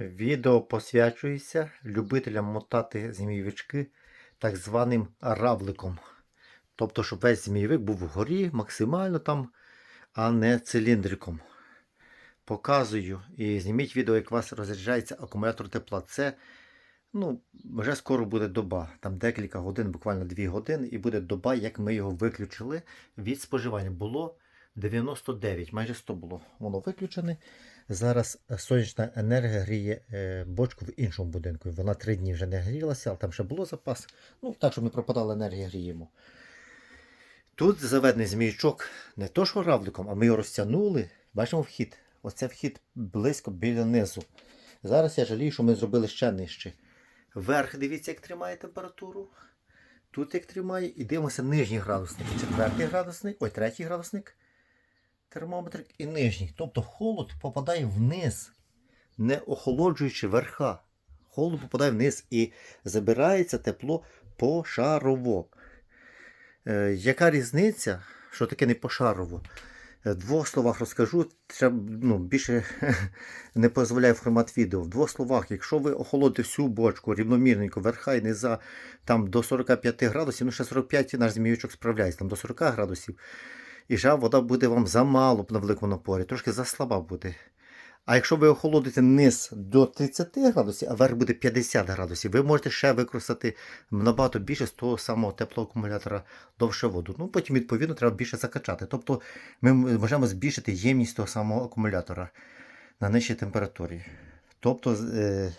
Відео посвячується любителям мотати змійовички так званим равликом. Тобто, щоб весь змійовик був вгорі максимально там, а не циліндриком. Показую і зніміть відео, як у вас розряджається акумулятор тепла. Це ну, вже скоро буде доба. Там декілька годин, буквально 2 години, і буде доба, як ми його виключили від споживання. Було 99, майже 100 було. Воно виключене. Зараз е, сонячна енергія гріє е, бочку в іншому будинку. Вона три дні вже не грілася, але там ще було запас. Ну, так, щоб не пропадала енергія, гріємо. Тут заведений зміючок не то, що равликом, а ми його розтягнули. Бачимо вхід. Оце вхід близько біля низу. Зараз я жалію, що ми зробили ще нижче. Верх, дивіться, як тримає температуру. Тут як тримає, і дивимося нижній градусник. Четвертий градусник, ой, третій градусник. Термометр і нижній. Тобто холод попадає вниз, не охолоджуючи верха. Холод попадає вниз і забирається тепло пошарово. Е, яка різниця, що таке не пошарово? Е, В двох словах розкажу, треба ну, більше не дозволяє формат відео. В двох словах, якщо ви охолодите всю бочку рівномірненько, верха і низа там до 45 градусів, ну ще 45 наш зміючок справляється, там до 40 градусів. І жа вода буде вам замало на великому напорі, трошки заслаба буде. А якщо ви охолодите низ до 30 градусів, а верх буде 50 градусів, ви можете ще використати набагато більше з того самого теплого акумулятора довше воду. Ну, потім, відповідно, треба більше закачати. Тобто ми можемо збільшити ємність того самого акумулятора на нижчій температурі. Тобто, е,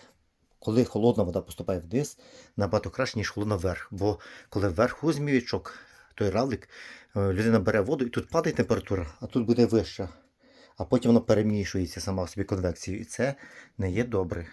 коли холодна вода поступає вниз, набагато краще, ніж холодна вверх. Бо коли вверху зміючок, той равлик, е, людина бере воду і тут падає температура, а тут буде вища. А потім воно перемішується сама в собі конвекцією. І це не є добре.